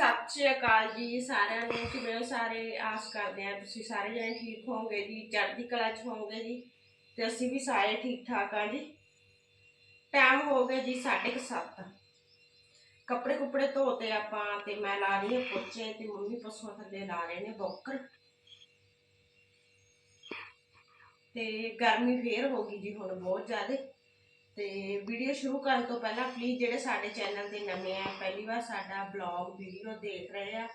ਸਤਿ ਸ਼੍ਰੀ ਅਕਾਲ ਜੀ ਸਾਰਿਆਂ ਨੂੰ, ਕਿਵੇਂ ਹੋ ਸਾਰੇ? ਆਸ ਕਰਦੇ ਆ ਤੁਸੀਂ ਸਾਰੇ ਜਣੇ ਠੀਕ ਹੋਵੋਗੇ ਜੀ, ਚੜ੍ਹਦੀ ਕਲਾ ਚ ਹੋਵੋਗੇ ਜੀ, ਤੇ ਅਸੀਂ ਵੀ ਸਾਰੇ ਠੀਕ ਠਾਕ ਆ ਜੀ। ਟਾਈਮ ਹੋ ਗਿਆ ਜੀ 7:30 ਕੱਪੜੇ ਕੁਪੜੇ ਧੋਤੇ ਆਪਾਂ ਤੇ ਮੈਂ ਲਾ ਰਹੀ ਹਾਂ ਪੋਚੇ ਤੇ ਮੰਮੀ ਪਸ਼ੂਆਂ ਥੱਲੇ ਲਾ ਰਹੇ ਨੇ ਬੌਕਰ। ਤੇ ਗਰਮੀ ਫੇਰ ਹੋ ਗਈ ਜੀ ਹੁਣ ਬਹੁਤ ਜ਼ਿਆਦਾ। ਤੇ ਵੀਡੀਓ ਸ਼ੁਰੂ ਕਰਨ ਤੋਂ ਪਹਿਲਾਂ ਪਲੀਜ਼ ਜਿਹੜੇ ਸਾਡੇ ਚੈਨਲ ਤੇ ਨਵੇਂ ਆ, ਪਹਿਲੀ ਵਾਰ ਸਾਡਾ ਬਲੌਗ ਵੀਡੀਓ ਦੇਖ ਰਹੇ ਆ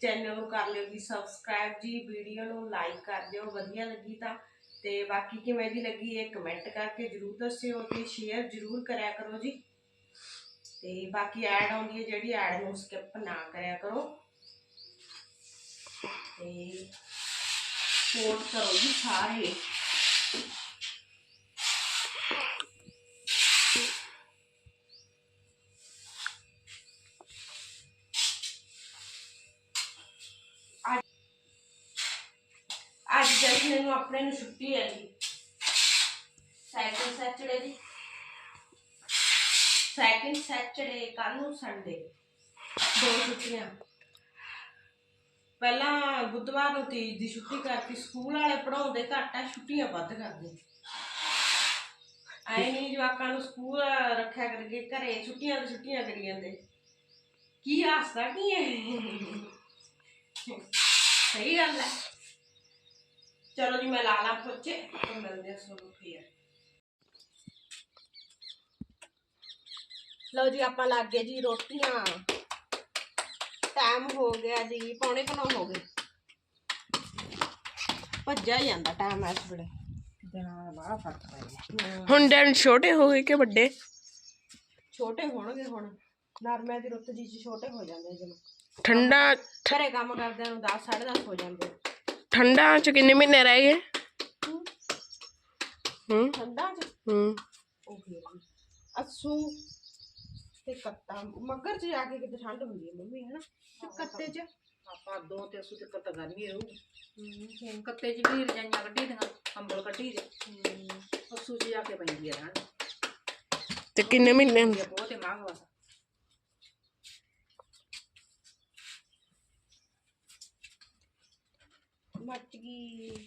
ਚੈਨਲ ਨੂੰ ਕਰ ਲਿਓ ਜੀ ਸਬਸਕ੍ਰਾਈਬ ਜੀ ਵੀਡੀਓ ਨੂੰ ਲਾਈਕ ਕਰ ਦਿਓ, ਵਧੀਆ ਲੱਗੀ ਤਾਂ। ਤੇ ਬਾਕੀ ਕਿਵੇਂ ਦੀ ਲੱਗੀ ਇਹ ਕਮੈਂਟ ਕਰਕੇ ਜਰੂਰ ਦੱਸਿਓ ਤੇ ਸ਼ੇਅਰ ਜਰੂਰ ਕਰਿਆ ਕਰੋ ਜੀ। ਤੇ ਬਾਕੀ ਐਡ ਆਉਂਦੀ ਹੈ ਜਿਹੜੀ ਐਡ ਨੂੰ ਸਕਿਪ ਨਾ ਕਰਿਆ ਕਰੋ। ਤੇ ਸਪੋਰਟ ਕਰੋ ਜੀ ਸਾਰੇ। ਸੈਚਰਡੇ ਕੱਲ ਨੂੰ ਸੰਡੇ। ਦੋ ਛੁੱਟੀਆਂ। ਪਹਿਲਾਂ ਬੁੱਧਵਾਰ ਨੂੰ ਤੀਜ ਦੀ ਛੁੱਟੀ ਕਰਕੇ ਸਕੂਲ ਵਾਲੇ ਪੜਾਉਂਦੇ ਘੱਟ ਆ, ਛੁੱਟੀਆਂ ਵੱਧ ਕਰਦੇ। ਆਏ ਨਹੀਂ ਜਵਾਕਾਂ ਨੂੰ ਸਕੂਲ ਰੱਖਿਆ ਕਰਕੇ ਘਰੇ ਛੁੱਟੀਆਂ ਤੇ ਛੁੱਟੀਆਂ ਕਰੀ ਜਾਂਦੇ ਕੀ ਹਾਸਦਾ ਕੀ ਹੈ ਸਹੀ ਗੱਲ ਹੈ। ਚਲੋ ਜੀ, ਮੈਂ ਲਾ ਲਾ ਪੋਚੇ ਮਿਲਦੇ ਆ ਤੁਹਾਨੂੰ ਫੇਰ। ਲਓ ਜੀ ਆਪਾਂ ਲੱਗ ਗਏ ਜੀ ਰੋਟੀਆਂ। ਟਾਈਮ ਹੋ ਗਿਆ ਜੀ ਪੌਣੇ ਕੁ ਨੌ ਹੋ ਗਏ। ਭੱਜਾ ਹੀ ਜਾਂਦਾ ਟਾਈਮ ਇਸ ਵੇਲੇ। ਦਿਨਾਂ ਦਾ ਬੜਾ ਫ਼ਰਕ ਪੈ ਗਿਆ ਹੁਣ ਦਿਨ ਛੋਟੇ ਹੋ ਗਏ ਕਿ ਵੱਡੇ? ਛੋਟੇ ਹੋਣਗੇ ਹੁਣ। ਨਰਮੇ ਦੀ ਰੁੱਤ ਜੀ 'ਚ ਛੋਟੇ ਹੋ ਜਾਂਦੇ ਜਿਵੇਂ ਠੰਡਾ ਘਰੇ ਕੰਮ ਕਰਦਿਆਂ ਨੂੰ 10 10:30 ਹੋ ਜਾਂਦੇ ਠੰਡਾ ਚ ਕਿੰਨੇ ਮਹੀਨੇ ਰਹਿ ਗਏ? ਹੂੰ? ਠੰਡਾ 'ਚ? ਹੂੰ। ਉਹ ਫੇਰ ਵੀ। ਅਸੂ। ਤੇ ਕੱਤਾ ਮੱਗਰ 'ਚ ਜਾ ਕੇ ਕਿਤੇ ਠੰਡ ਹੁੰਦੀ ਹੈ ਮੰਮੀ ਹੈ ਨਾ ਤੇ ਕੱਤੇ 'ਚ? ਆਪਾਂ ਦੋ ਤੇ ਅਸੂ ਤੇ ਕੱਤ ਗਰਮੀ ਰਹੂਗੀ ਕੱਤੇ ਚ ਵੀ ਰਜਾਈਆਂ ਕੱਢੀ ਦੀਆਂ ਕੰਬਲ ਕੱਢੀ ਦੇ। ਅਸੂ ਚ ਜਾ ਕੇ ਪੈਂਦੀ ਆ ਰਹਿਣ। ਤੇ ਕਿੰਨੇ ਮਹੀਨੇ ਇਹ ਬਹੁਤ ਹੀ ਮੰਗ ਵਾ ਮੱਚ ਗਈ।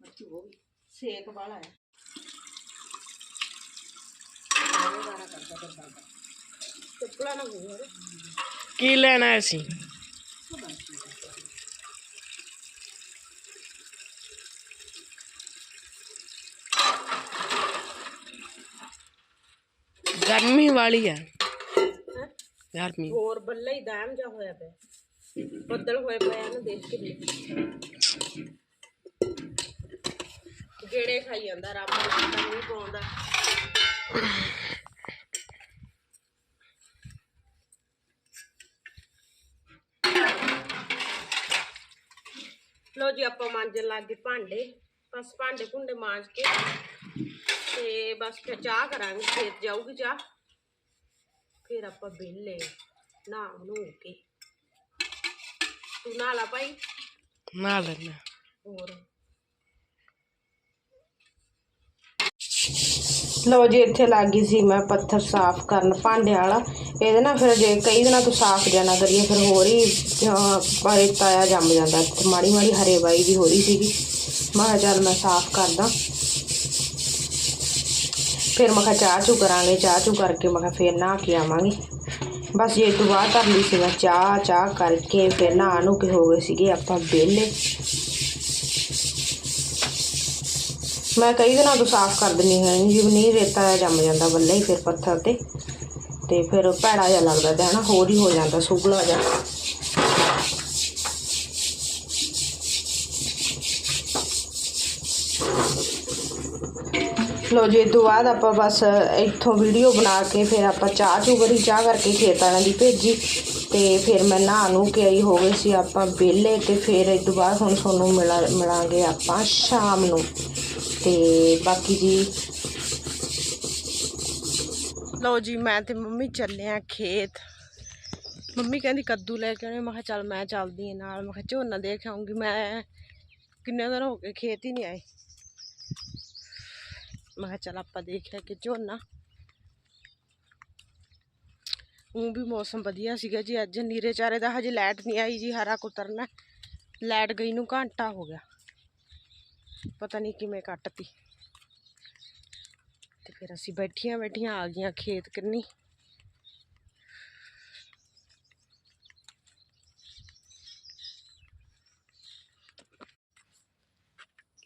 ਮੱਛੀ ਹੋ ਗਈ। ਸੇਕ ਵਾਲਾ ਹੈ ਇਹ ਗਾਣਾ ਕਰਦਾ ਤੇ ਕਰਦਾ ਚੱਪਲਾ ਨਾ ਹੋਵੇ ਕੀ ਲੈਣਾ ਅਸੀਂ ਗਰਮੀ ਵਾਲੀ ਹੈ ਗਰਮੀ। ਹੋਰ ਬੱਲਾ ਹੀ ਦਾਮ ਜਾ ਹੋਇਆ ਪਿਆ। ਬੱਦਲ ਹੋਏ ਪਏ ਆ ਨਾ ਦੇਖ ਕੇ। ਗੇੜੇ ਖਾਈ ਜਾਂਦਾ, ਰੱਬ ਨੂੰ ਪਤਾ ਨਹੀਂ ਪਾਉਂਦਾ ਜੀ ਆਪਾਂ ਮਾਂਜਣ ਲੱਗ ਗਏ ਭਾਂਡੇ। ਬਸ ਭਾਂਡੇ ਭੁੰਡੇ ਮਾਂਜ ਕੇ ਤੇ ਬਸ ਫਿਰ ਚਾਹ ਕਰਾਂਗੇ ਖੇਤ ਜਾਊਗੀ ਚਾਹ। ਫਿਰ ਆਪਾਂ ਵਿਹਲੇ ਨਾ ਨੂੰ ਕੇ। ਤੂੰ ਨਾ ਲਾ ਭਾਈ। ਨਾ ਲੈਣਾ ਹੋਰ? ਲਓ ਜੀ, ਇੱਥੇ ਲੱਗ ਗਈ ਸੀ ਮੈਂ ਪੱਥਰ ਸਾਫ਼ ਕਰਨ, ਭਾਂਡੇ ਵਾਲਾ। ਇਹਦੇ ਨਾਲ ਫਿਰ ਜੇ ਕਈ ਦਿਨਾਂ ਤੋਂ ਸਾਫ਼ ਜਿਆ ਨਾ ਕਰੀਏ, ਫਿਰ ਹੋਰ ਹੀ ਬਾਰੇ ਤਾਇਆ ਜੰਮ ਜਾਂਦਾ। ਤੇ ਮਾੜੀ ਮਾੜੀ ਹਰੇ ਬਾਈ ਦੀ ਹੋ ਰਹੀ ਸੀਗੀ। ਮੈਂ ਕਿਹਾ ਚੱਲ ਮੈਂ ਸਾਫ਼ ਕਰਦਾ। ਫਿਰ ਮੈਂ ਕਿਹਾ ਚਾਹ ਚੂ ਕਰਾਂਗੇ, ਚਾਹ ਚੂ ਕਰਕੇ ਮੈਂ ਕਿਹਾ ਫਿਰ ਨਹਾ ਕੇ ਆਵਾਂਗੇ। ਬਸ ਜੇ ਤੋਂ ਬਾਅਦ ਕਰ ਲਈ ਸੀ ਮੈਂ ਚਾਹ ਚਾਹ ਕਰਕੇ ਫਿਰ ਨਹਾ ਨੂੰ ਕੇ ਹੋ ਗਏ ਸੀਗੇ ਆਪਾਂ ਵਿਹਲੇ। ਮੈਂ ਕਈ ਦਿਨਾਂ ਤੋਂ ਸਾਫ਼ ਕਰ ਦਿੰਦੀ ਹਾਂ ਜੀ ਨਹੀਂ ਰੇਤਾ ਜੰਮ ਜਾਂਦਾ ਬੱਲੇ ਹੀ ਫਿਰ ਪੱਥਰ ਤੇ। ਤੇ ਫਿਰ ਭੈੜਾ ਜਿਹਾ ਲੱਗਦਾ ਤੇ ਹਨਾ, ਹੋਰ ਹੀ ਹੋ ਜਾਂਦਾ, ਸੁਗਲਾ ਜਿਹਾ। ਲੋ ਜੀ, ਇਹ ਤੋਂ ਬਾਅਦ ਆਪਾਂ ਬਸ ਇੱਥੋਂ ਵੀਡੀਓ ਬਣਾ ਕੇ ਫਿਰ ਆਪਾਂ ਚਾਹ ਚੂ ਕਰੀ ਚਾਹ ਕਰਕੇ ਖੇਤ ਵਾਲਿਆਂ ਦੀ ਭੇਜੀ। ਤੇ ਫਿਰ ਮੈਂ ਨਹਾ ਨੂੰ ਕੇ ਆਈ, ਹੋ ਗਏ ਸੀ ਆਪਾਂ ਵਿਹਲੇ ਤੇ ਫਿਰ ਇਸ ਤੋਂ ਬਾਅਦ ਹੁਣ ਤੁਹਾਨੂੰ ਮਿਲਾ, ਮਿਲਾਂਗੇ ਆਪਾਂ ਸ਼ਾਮ ਨੂੰ। ਤੇ ਬਾਕੀ ਜੀ ਲਓ ਜੀ, ਮੈਂ ਤੇ ਮੰਮੀ ਚੱਲੇ ਆ ਖੇਤ। ਮੰਮੀ ਕਹਿੰਦੀ ਕੱਦੂ ਲੈ ਕੇ ਆਉਣੇ। ਮੈਂ ਕਿਹਾ ਚੱਲ ਮੈਂ ਚੱਲਦੀ ਆ ਨਾਲ। ਮੈਂ ਕਿਹਾ ਝੋਨਾ ਦੇਖ ਆਉਂਗੀ। ਮੈਂ ਕਿੰਨੇ ਦਿਨ ਹੋ ਗਏ ਖੇਤ ਹੀ ਨਹੀਂ ਆਏ। ਮੈਂ ਕਿਹਾ ਚੱਲ ਆਪਾਂ ਦੇਖ ਲੈ ਕਿ ਝੋਨਾ। ਉਹ ਵੀ ਮੌਸਮ ਵਧੀਆ ਸੀਗਾ ਜੀ। ਅੱਜ ਨੀਰੇ ਚਾਰੇ ਦਾ ਹਜੇ ਲਾਈਟ ਨਹੀਂ ਆਈ ਜੀ, ਹਰਾ ਕੁਤਰਨਾ। ਲਾਈਟ ਗਈ ਨੂੰ ਘੰਟਾ ਹੋ ਗਿਆ। ਪਤਾ ਨਹੀਂ ਕਿਵੇਂ ਕੱਟਤੀ। ਤੇ ਫਿਰ ਅਸੀਂ ਬੈਠੀਆਂ ਬੈਠੀਆਂ ਆ ਗਈਆਂ ਖੇਤ ਕਿੰਨੀ।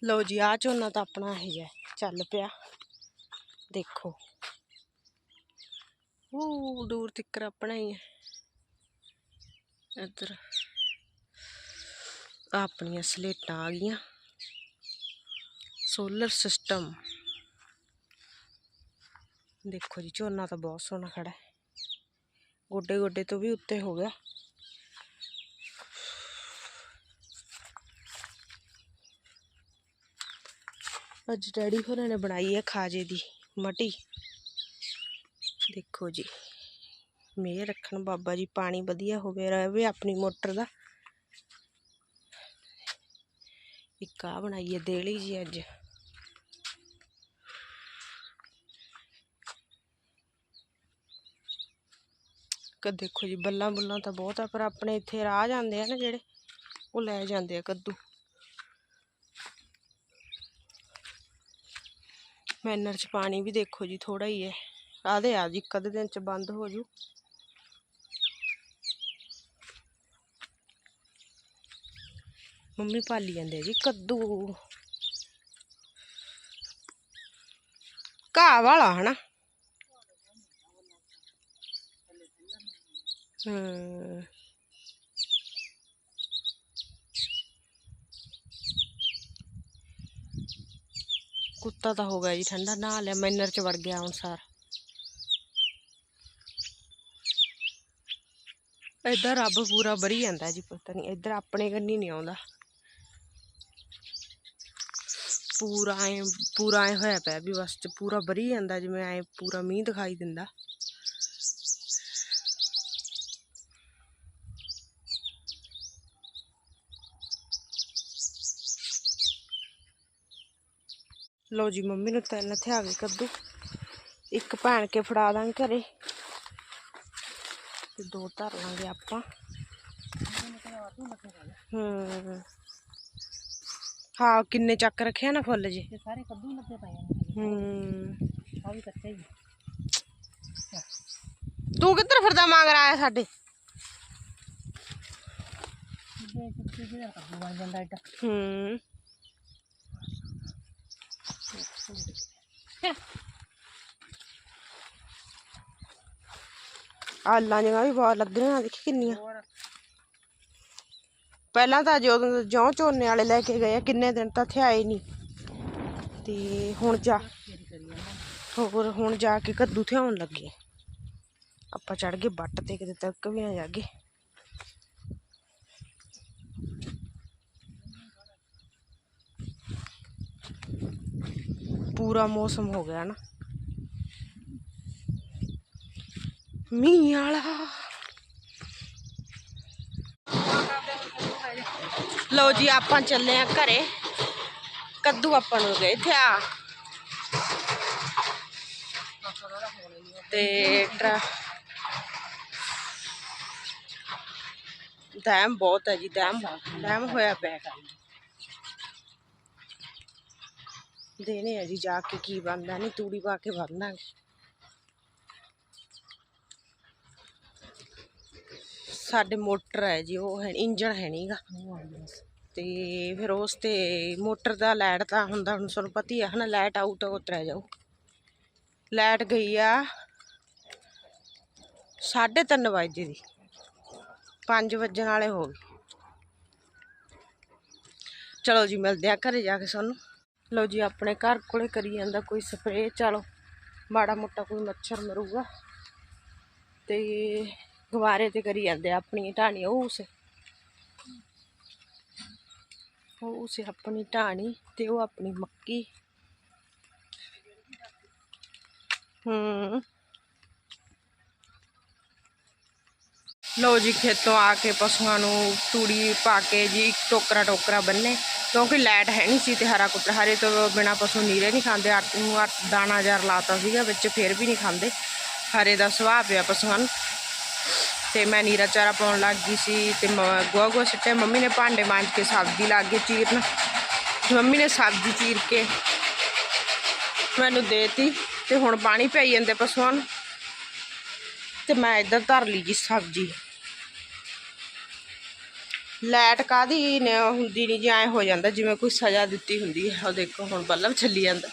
ਲਓ ਜੀ ਆ ਝੋਨਾ ਤਾਂ ਆਪਣਾ ਇਹ ਹੈ, ਚੱਲ ਪਿਆ। ਦੇਖੋ। ਉਹ ਦੂਰ ਤੱਕ ਆਪਣਾ ਹੀ ਹੈ। ਇੱਧਰ ਆਪਣੀਆਂ ਸਲੇਟਾਂ ਆ ਗਈਆਂ। Solar system. ਦੇਖੋ ਜੀ, ਝੋਨਾ ਤਾਂ ਬਹੁਤ ਸੋਹਣਾ ਖੜਾ ਹੈ। ਗੋਡੇ ਗੋਡੇ ਤੋਂ ਵੀ ਉੱਤੇ ਹੋ ਗਿਆ। ਅੱਜ ਡੈਡੀ ਹੋਰਾਂ ਨੇ ਬਣਾਈ ਹੈ ਖਾਜੇ ਦੀ ਮਟੀ। ਦੇਖੋ ਜੀ ਮੇਰ ਰੱਖਣ ਬਾਬਾ ਜੀ, ਪਾਣੀ ਵਧੀਆ ਹੋਵੇ ਰਹੇ ਆਪਣੀ ਮੋਟਰ ਦਾ। ਇੱਕ ਆ ਬਣਾਈ ਹੈ ਦੇਲੀ ਜੀ ਅੱਜ। ਕ ਦੇਖੋ ਜੀ ਬੱਲਾਂ ਬੁੱਲਾਂ ਤਾਂ ਬਹੁਤ ਆ, ਪਰ ਆਪਣੇ ਇੱਥੇ ਰਾਹ ਜਾਂਦੇ ਆ ਨਾ ਜਿਹੜੇ, ਉਹ ਲੈ ਜਾਂਦੇ ਆ ਕੱਦੂ। ਮੈਨਰ ਚ ਪਾਣੀ ਵੀ ਦੇਖੋ ਜੀ ਥੋੜਾ ਹੀ ਹੈ। ਆਦੇ ਆ ਜੀ, ਇੱਕ ਅੱਧੇ ਦਿਨ ਚ ਬੰਦ ਹੋ ਜੂ। ਮੰਮੀ ਪਾਲੀ ਜਾਂਦੇ ਆ ਜੀ, ਕੱਦੂ। ਘਾਹ ਵਾਲਾ, ਹਨਾ? ਹੂੰ। ਕੁੱਤਾ ਤਾਂ ਹੋ ਗਿਆ ਜੀ ਠੰਡਾ ਨਹਾ ਲਿਆ ਮੈਨਰ ਚ ਵੜ ਗਿਆ ਹੁਣ ਸਾਰ। ਇੱਧਰ ਰੱਬ ਪੂਰਾ ਬਰੀ ਜਾਂਦਾ ਜੀ, ਪਤਾ ਨਹੀਂ ਇੱਧਰ ਆਪਣੇ ਕੰਨੀ ਨਹੀਂ ਆਉਂਦਾ। ਪੂਰਾ ਐ ਪੂਰਾ ਐ ਹੋਇਆ ਪਿਆ ਵੀ ਬਸ ਪੂਰਾ ਬਰੀ ਜਾਂਦਾ, ਜਿਵੇਂ ਐ ਪੂਰਾ ਮੀਂਹ ਦਿਖਾਈ ਦਿੰਦਾ। ਲਓ ਜੀ ਮੰਮੀ ਨੂੰ ਤਿੰਨ ਇੱਥੇ ਆ ਗਏ ਕੱਦੂ। ਇੱਕ ਭੈਣ ਕੇ ਫੜਾ ਦਾਂਗੇ ਘਰੇ। ਤੇ ਦੋ ਧਰ ਲਾਂਗੇ ਆਪਾਂ। ਹੂੰ। ਹਾਂ ਕਿੰਨੇ ਚੱਕ ਰੱਖਿਆ ਨਾ ਫੁੱਲ ਜੀ। ਤੇ ਸਾਰੇ ਕੱਦੂ ਲੱਗੇ ਪਏ ਨੇ ਹੂੰ। ਆ ਵੀ ਕੱਚੇ ਹੀ ਤੂੰ ਕਿੱਧਰ ਫਿਰਦਾ ਮੰਗ ਰਿਹਾ ਸਾਡੇ? ਜੇ ਕਿੱਥੇ ਜਿਹੜਾ ਕੱਦੂ ਬਣ ਜਾਂਦਾ ਐਡਾ ਹੂੰ। ਆਲਾਂ ਜਿਹਾ ਵੀ ਬਹੁਤ ਲੱਗਣੀਆਂ ਦੇਖੀ ਕਿੰਨੀਆਂ। ਪਹਿਲਾਂ ਤਾਂ ਜਦੋਂ ਜਿਉਂ ਝੋਨੇ ਵਾਲੇ ਲੈ ਕੇ ਗਏ ਕਿੰਨੇ ਦਿਨ ਤਾਂ ਇੱਥੇ ਆਏ ਨਹੀਂ ਤੇ ਹੁਣ ਜਾ ਹੋਰ ਹੁਣ ਜਾ ਕੇ ਕੱਦੂ ਥਿਆਉਣ ਲੱਗੇ। ਆਪਾਂ ਚੜ ਗਏ ਬੱਟ ਤੇ ਕਿਤੇ ਤੱਕ ਵੀ ਨਾ ਜਾਗੇ। ਪੂਰਾ ਮੌਸਮ ਹੋ ਗਿਆ ਨਾ। ਮੀਂਹ ਵਾਲਾ। ਲਓ ਜੀ, ਆਪਾਂ ਚੱਲੇ ਆ ਘਰੇ। ਕੱਦੂ ਆਪਾਂ ਨੂੰ ਗਏ ਇੱਥੇ, ਆ। ਤੇ ਟਰਾ ਡੈਮ ਬਹੁਤ ਹੈ ਜੀ ਡੈਮ ਡੈਮ ਹੋਇਆ ਪਿਆ ਦੇਣੇ ਆ ਜੀ ਜਾ ਕੇ ਕੀ ਬਣਦਾ, ਨਹੀਂ ਤੂੜੀ ਪਾ ਕੇ ਬੰਨਾਂਗੇ ਸਾਡੇ ਮੋਟਰ ਹੈ ਜੀ, ਉਹ ਹੈ ਇੰਜਣ ਹੈ ਨਹੀਂਗਾ ਉਹ ਆ ਤੇ ਫਿਰ ਉਸ ਤੇ ਮੋਟਰ ਦਾ ਲਾਈਟ ਤਾਂ ਹੁੰਦਾ, ਹੁਣ ਤੁਹਾਨੂੰ ਪਤਾ ਹੀ ਆ, ਹਨਾ, ਲਾਈਟ ਆਊਟ ਉਤਰਿਆ ਜਾਊ। ਲਾਈਟ ਗਈ ਆ 3:30 ਵਜੇ ਦੀ 5 ਵਜਣ ਵਾਲੇ ਹੋ ਗਏ। ਚਲੋ ਜੀ, ਮਿਲਦੇ ਆ, ਘਰੇ ਜਾ ਕੇ ਸਾਨੂੰ। ਲਓ ਜੀ, ਆਪਣੇ ਘਰ ਕੋਲੇ ਕਰੀ ਜਾਂਦਾ ਕੋਈ ਸਪਰੇਅ। ਚਲੋ, ਮਾੜਾ ਮੋਟਾ ਕੋਈ ਮੱਛਰ ਮਰੂਗਾ। ਤੇ ਗਵਾਰੇ ਤੇ ਕਰੀ ਜਾਂਦੇ ਆਪਣੀ ਢਾਣੀ, ਉਹ ਉਸੇ ਉਹ ਉਸੇ ਆਪਣੀ ਢਾਣੀ ਤੇ ਉਹ ਆਪਣੀ ਮੱਕੀ। ਹੂੰ। ਲਓ ਜੀ, ਖੇਤੋਂ ਆ ਕੇ ਪਸ਼ੂਆਂ ਨੂੰ ਤੂੜੀ ਪਾ ਕੇ ਜੀ, ਇੱਕ ਟੋਕਰਾ ਟੋਕਰਾ ਬੰਨੇ। ਕਿਉਂਕਿ ਲਾਈਟ ਹੈ ਨਹੀਂ ਸੀ ਤੇ ਹਰਾ ਕੁੱਤਰ, ਹਰੇ ਤੋਂ ਬਿਨਾ ਪਸ਼ੂ ਨੀਰੇ ਨਹੀਂ ਖਾਂਦੇ ਆਟੇ ਨੂੰ ਆਟ- ਦਾਣਾ ਜਰ ਲਾਤਾ ਸੀਗਾ, ਵਿੱਚ ਫਿਰ ਵੀ ਨਹੀਂ ਖਾਂਦੇ। ਹਰੇ ਦਾ ਸੁਭਾਅ ਪਿਆ ਪਸ਼ੂਆਂ ਨੂੰ। ਤੇ ਮੈਂ ਨੀਰਾ ਚਾਰਾ ਪਾਉਣ ਲੱਗ ਗਈ ਸੀ ਤੇ ਮ- ਗੋਹਾ ਗੋਹਾ ਸਿੱਟੇ ਮੰਮੀ ਨੇ ਭਾਂਡੇ ਮਾਂਜ ਕੇ ਸਬਜ਼ੀ ਲਾ ਕੇ ਚੀਰਨ। ਮੰਮੀ ਨੇ ਸਬਜ਼ੀ ਚੀਰ ਕੇ ਮੈਨੂੰ ਦੇਤੀ ਤੇ ਹੁਣ ਪਾਣੀ ਪਈ ਜਾਂਦੇ ਪਸ਼ੂਆਂ ਨੂੰ। ਤੇ ਮੈਂ ਇੱਧਰ ਧਰ ਲਈ ਜੀ ਸਬਜ਼ੀ। ਲਾਈਟ ਕਾਦੀ ਹੁੰਦੀ ਨਹੀਂ ਜੀ, ਐ ਹੋ ਜਾਂਦਾ, ਜਿਵੇਂ ਕੋਈ ਸਜ਼ਾ ਦਿੱਤੀ ਹੁੰਦੀ ਹੈ। ਉਹ ਦੇਖੋ, ਹੁਣ ਬੱਲਬ ਚੱਲੀ ਜਾਂਦਾ।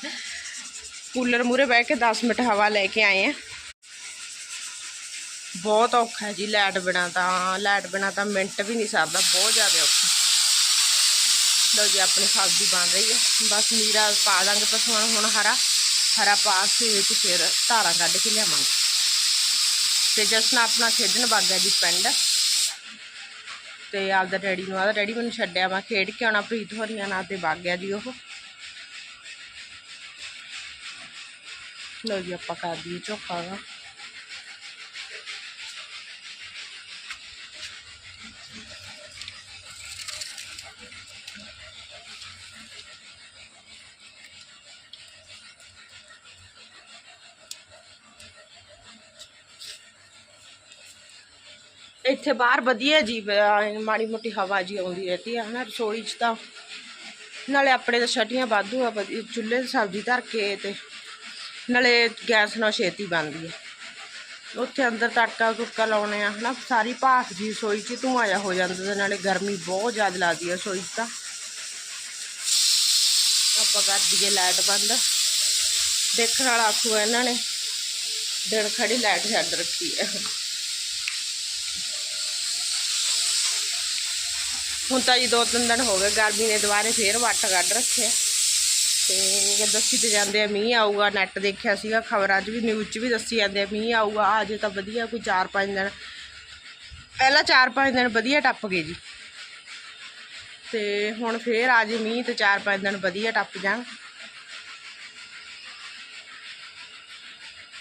ਕੂਲਰ ਮੂਰੇ ਬਹਿ ਕੇ 10 ਮਿੰਟ ਹਵਾ ਲੈ ਕੇ ਆਏ ਆ। ਬਹੁਤ ਔਖਾ ਜੀ ਲਾਈਟ ਬਿਨਾ ਤਾਂ। ਲਾਈਟ ਬਿਨਾ ਤਾਂ ਮਿੰਟ ਵੀ ਨਹੀਂ ਸਰਦਾ, ਬਹੁਤ ਜ਼ਿਆਦਾ ਔਖਾ। ਲੋ ਜੀ, ਆਪਣੀ ਸਬਜ਼ੀ ਬਣ ਰਹੀ ਹੈ। ਬਸ ਨੀਰਾ ਪਾ ਦਾਂਗੇ ਪਸ਼ੂਆਂ ਹੁਣ ਹੁਣ ਹਰਾ ਹਰਾ ਪਾ ਕੇ ਵਿੱਚ ਫਿਰ ਧਾਰਾਂ ਕੱਢ ਕੇ ਲਿਆਵਾਂਗੇ। ਤੇ ਜਸਨ ਆਪਣਾ ਖੇਡਣ ਵਗ ਗਿਆ ਜੀ ਪਿੰਡ। ਤੇ ਆਪਦਾ ਡੈਡੀ ਨੂੰ ਆਦਾ ਡੈਡੀ ਮੈਨੂੰ ਛੱਡਿਆ, ਮੈਂ ਖੇਡ ਕੇ ਆਉਣਾ, ਪ੍ਰੀਤ ਹੋਰੀਆਂ ਨਾਲ ਤੇ ਵਗ ਗਿਆ ਜੀ ਉਹ। ਲੋ ਜੀ, ਆਪਾਂ ਕਰ ਦਈਏ ਝੋਕਾ ਦਾ ਇੱਥੇ ਬਾਹਰ ਵਧੀਆ ਜੀ ਮਾੜੀ ਮੋਟੀ ਹਵਾ ਜੀ ਆਉਂਦੀ ਰਹਤੀ ਹੈ ਨਾ ਰਸੋਈ 'ਚ ਤਾਂ। ਨਾਲੇ ਆਪਣੇ ਤਾਂ ਛਟੀਆਂ ਵਾਧੂ ਆ ਚੁੱਲ੍ਹੇ 'ਤੇ ਸਬਜ਼ੀ ਧਰ ਕੇ ਤੇ ਨਾਲੇ ਗੈਸ ਨਾਲ ਛੇਤੀ ਬਣਦੀ ਹੈ ਉੱਥੇ ਅੰਦਰ ਤੜਕਾ ਤੁੜਕਾ ਲਾਉਣੇ ਆ, ਹਨਾ, ਸਾਰੀ ਭਾਫ ਜੀ ਰਸੋਈ 'ਚ ਧੂੰਆਂ ਜਿਹਾ ਹੋ ਜਾਂਦਾ ਤੇ ਨਾਲੇ ਗਰਮੀ ਬਹੁਤ ਜ਼ਿਆਦਾ ਲੱਗਦੀ ਹੈ ਰਸੋਈ 'ਚ ਤਾਂ। ਆਪਾਂ ਕਰ ਦਈਏ ਲਾਈਟ ਬੰਦ। ਦੇਖਣ ਵਾਲਾ ਆਖੂ ਇਹਨਾਂ ਨੇ, ਦਿਨ ਖੜੀ ਲਾਈਟ ਛੱਡ ਰੱਖੀ ਹੈ ਹੁਣ ਤਾਂ ਜੀ ਦੋ ਤਿੰਨ ਦਿਨ ਹੋ ਗਏ ਗਰਮੀ ਨੇ ਦੁਬਾਰੇ ਫੇਰ ਵੱਟ ਕੱਢ ਰੱਖਿਆ। ਤੇ ਦੱਸੀ ਤੇ ਜਾਂਦੇ ਆ, ਮੀਂਹ ਆਊਗਾ ਨੈਟ ਦੇਖਿਆ ਸੀਗਾ, ਖਬਰਾਂ 'ਚ ਵੀ ਨਿਊਜ਼ 'ਚ ਵੀ ਦੱਸੀ ਜਾਂਦੇ ਆ, ਮੀਂਹ ਆਊਗਾ ਆ ਜੇ ਤਾਂ ਵਧੀਆ ਕੋਈ 4-5 ਦਿਨ। ਪਹਿਲਾਂ 4-5 ਦਿਨ ਵਧੀਆ ਟੱਪ ਗਏ ਜੀ। ਤੇ ਹੁਣ ਫੇਰ ਆ ਜੇ ਮੀਂਹ ਤੇ 4-5 ਦਿਨ ਵਧੀਆ ਟੱਪ ਜਾਣ।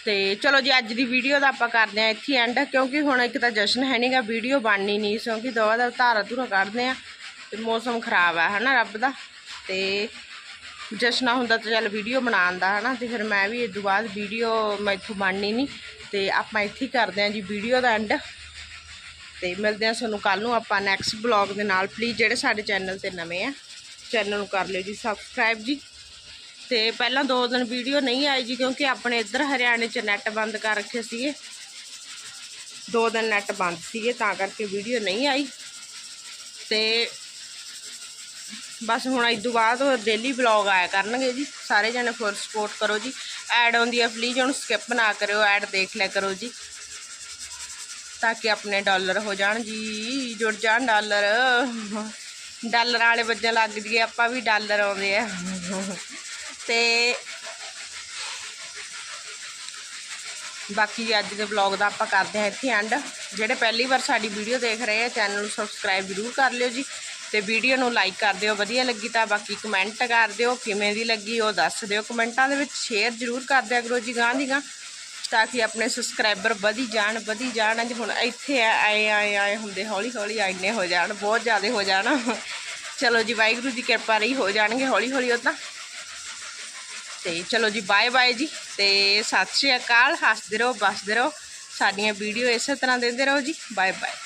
ਤੇ ਚਲੋ ਜੀ, ਅੱਜ ਦੀ ਵੀਡੀਓ ਦਾ ਆਪਾਂ ਕਰਦੇ ਆ ਇੱਥੇ ਐਂਡ ਕਿਉਂਕਿ ਹੁਣ ਇੱਕ ਤਾਂ ਜਸ਼ਨ ਹੈ ਨਹੀਂਗਾ ਵੀਡੀਓ ਬਣਨੀ ਨਹੀਂ, ਕਿਉਂਕਿ ਦਵਾ ਦਾ ਧਾਰਾ ਧੂਰਾ ਕੱਢਦੇ ਆ ਤੇ ਮੌਸਮ ਖਰਾਬ ਆ, ਹਨਾ ਰੱਬ ਦਾ। ਤੇ ਜਸ਼ਨਾ ਹੁੰਦਾ ਤਾਂ ਚੱਲ ਵੀਡੀਓ ਬਣਾਉਣ ਦਾ, ਹਨਾ, ਤੇ ਫਿਰ ਮੈਂ ਵੀ ਇਸ ਤੋਂ ਬਾਅਦ ਵੀਡੀਓ ਮੈਥੋਂ ਬਣਨੀ ਨਹੀਂ। ਤੇ ਆਪਾਂ ਇੱਥੇ ਕਰਦੇ ਆ ਜੀ ਵੀਡੀਓ ਦਾ ਐਂਡ ਤੇ ਮਿਲਦੇ ਆ ਤੁਹਾਨੂੰ ਕੱਲ ਨੂੰ ਆਪਾਂ ਨੈਕਸਟ ਬਲੌਗ ਦੇ ਨਾਲ। ਪਲੀਜ਼ ਜਿਹੜੇ ਸਾਡੇ ਚੈਨਲ ਤੇ ਨਵੇਂ ਆ ਚੈਨਲ ਨੂੰ ਕਰ ਲਿਓ ਜੀ ਸਬਸਕ੍ਰਾਈਬ ਜੀ। ਤੇ ਪਹਿਲਾਂ ਦੋ ਦਿਨ ਵੀਡੀਓ ਨਹੀਂ ਆਈ ਜੀ, ਕਿਉਂਕਿ ਆਪਣੇ ਇੱਧਰ ਹਰਿਆਣੇ 'ਚ ਨੈੱਟ ਬੰਦ ਕਰ ਰੱਖੇ ਸੀਗੇ। ਦੋ ਦਿਨ ਨੈੱਟ ਬੰਦ ਸੀਗੇ, ਤਾਂ ਕਰਕੇ ਵੀਡੀਓ ਨਹੀਂ ਆਈ। ਤੇ ਬਸ ਹੁਣ ਇਸ ਤੋਂ ਬਾਅਦ ਡੇਲੀ ਵਲੌਗ ਆਇਆ ਕਰਨਗੇ ਜੀ। ਸਾਰੇ ਜਣੇ ਫੁੱਲ ਸਪੋਰਟ ਕਰੋ ਜੀ। ਐਡ ਆਉਂਦੀ ਹੈ ਪਲੀਜ਼ ਉਹਨੂੰ ਸਕਿਪ ਨਾ ਕਰਿਓ ਐਡ ਦੇਖ ਲਿਆ ਕਰੋ ਜੀ। ਤਾਂ ਕਿ ਆਪਣੇ ਡਾਲਰ ਹੋ ਜਾਣ ਜੀ, ਜੁੜ ਜਾਣ ਡਾਲਰ ਡਾਲਰ ਵਾਲੇ ਵੱਜਣ ਲੱਗ ਜੀਏ, ਆਪਾਂ ਵੀ ਡਾਲਰ ਆਉਂਦੇ ਆ। ਤੇ ਬਾਕੀ ਅੱਜ ਦੇ ਵਲੌਗ ਦਾ ਆਪਾਂ ਕਰਦੇ ਹਾਂ ਇੱਥੇ ਐਂਡ ਜਿਹੜੇ ਪਹਿਲੀ ਵਾਰ ਸਾਡੀ ਵੀਡੀਓ ਦੇਖ ਰਹੇ ਆ ਚੈਨਲ ਨੂੰ ਸਬਸਕ੍ਰਾਈਬ ਜ਼ਰੂਰ ਕਰ ਲਿਓ ਜੀ। ਤੇ ਵੀਡੀਓ ਨੂੰ ਲਾਈਕ ਕਰ ਦਿਓ, ਵਧੀਆ ਲੱਗੀ ਤਾਂ ਬਾਕੀ ਕਮੈਂਟ ਕਰ ਦਿਓ, ਕਿਵੇਂ ਦੀ ਲੱਗੀ ਉਹ ਦੱਸ ਦਿਓ। ਕਮੈਂਟਾਂ ਦੇ ਵਿੱਚ ਸ਼ੇਅਰ ਜ਼ਰੂਰ ਕਰ ਦਿਆ ਕਰੋ ਜੀ ਗਾਂ ਦੀ ਗਾਂ ਤਾਂ ਕਿ ਆਪਣੇ ਸਬਸਕ੍ਰਾਈਬਰ ਵਧੀ ਜਾਣ ਵਧੀ ਜਾਣ। ਅੱਜ ਹੁਣ ਇੱਥੇ ਆ- ਆਏ ਆਏ ਆਏ ਹੁੰਦੇ ਹੌਲੀ ਹੌਲੀ ਇੰਨੇ ਹੋ ਜਾਣ, ਬਹੁਤ ਜ਼ਿਆਦਾ ਹੋ ਜਾਣ। ਚਲੋ ਜੀ ਵਾਹਿਗੁਰੂ ਦੀ ਕਿਰਪਾ ਰਹੀ, ਹੋ ਜਾਣਗੇ ਹੌਲੀ ਹੌਲੀ ਉਹ ਤਾਂ। ਤੇ ਚਲੋ ਜੀ ਬਾਏ ਬਾਏ ਜੀ ਤੇ ਸਤਿ ਸ਼੍ਰੀ ਅਕਾਲ, ਹੱਸਦੇ ਰਹੋ, ਬਸਦੇ ਰਹੋ, ਸਾਡੀਆਂ ਵੀਡੀਓ ਇਸੇ ਤਰ੍ਹਾਂ ਦਿੰਦੇ ਰਹੋ ਜੀ ਬਾਏ ਬਾਏ